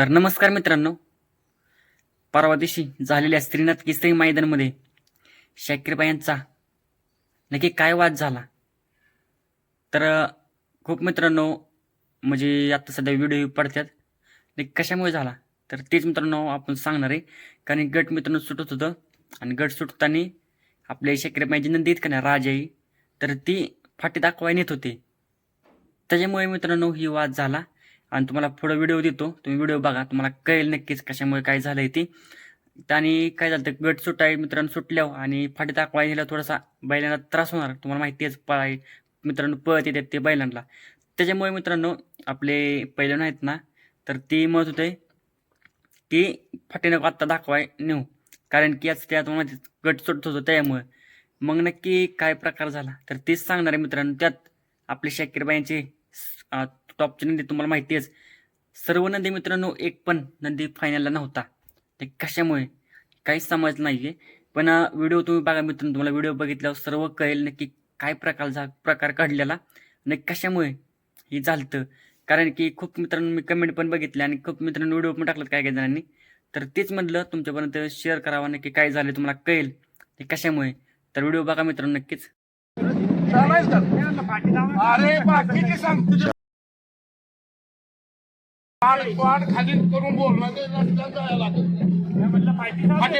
तर नमस्कार मित्रांनो. परवा दिवशी झालेल्या श्रीनाथ केसरी मैदानमध्ये शाकीरबाई यांचा नक्की काय वाद झाला? तर खूप मित्रांनो म्हणजे आता सध्या व्हिडिओ पडतात. नक्की कशामुळे झाला? तर तेच मित्रांनो आपण सांगणार आहे. कारण गट मित्रांनो सुटत होतं. आणि गट सुटताना आपल्या शाकिरबाईंची नंदी येत का नाही राजाई तर ती फाटी दाखवाय नेत होते. त्याच्यामुळे मित्रांनो ही वाद झाला. आणि तुम्हाला पुढं व्हिडिओ देतो. तुम्ही व्हिडिओ बघा तुम्हाला कळेल नक्कीच कशामुळे काय झालं आहे ती. आणि काय झालं तर गट सुटाय मित्रांनो सुटल्यावर आणि फाटी दाखवाय थोडासा बैलांना त्रास होणार. तुम्हाला माहिती आहे पळाय मित्रांनो पळत येतात ते बैलांना. त्याच्यामुळे मित्रांनो आपले पैलवान आहेत ना तर ते मत होते की फाटी नको आत्ता दाखवाय नेऊ. कारण की आज त्यात तुम्हाला गट सुटत होतो त्यामुळे. मग नक्की काय प्रकार झाला? तर तेच सांगणार आहे मित्रांनो त्यात आपले शाकीरबाईंचे टॉपची नंदी तुम्हाला माहिती आहेच. सर्व नंदी मित्रांनो एक पण नंदी फायनलला नव्हता. ते कशामुळे? काहीच समज नाही आहे पण व्हिडिओ तुम्ही बघा मित्रांनो तुम्हाला व्हिडिओ बघितल्यावर सर्व कळेल नक्की काय प्रकार झा प्रकार घडलेला आणि कशामुळे हे झालं कारण की खूप मित्रांनो मी कमेंट पण बघितले आणि खूप मित्रांनो व्हिडिओ पण टाकलात काय काय जणांनी. तर तेच म्हटलं तुमच्यापर्यंत शेअर करावा नक्की काय झालं तुम्हाला कळेल. ते कशामुळे? तर व्हिडिओ बघा मित्रांनो नक्कीच. अरे पाड पाड खाली करून बोल ना ते रस्त्यात जायला लागेल फाटे.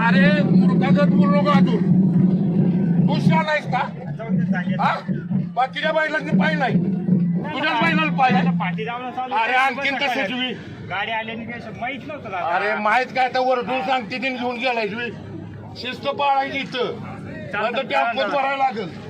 अरे मुर्खागत बोललो का? तू हा? बाकीच्या बैलांनी पाय नाही. तुझ्याच बैलाला पाय आहे. अरे आणखीन कसं तुम्ही गाडी आल्याने काही माहीत नव्हतं दादा. अरे माहीत काय? तर वरतून सांगते तीन घेऊन गेलाय तुम्ही शिस्त पाळायची इथं. नंतर ते आपत भरायला लागेल.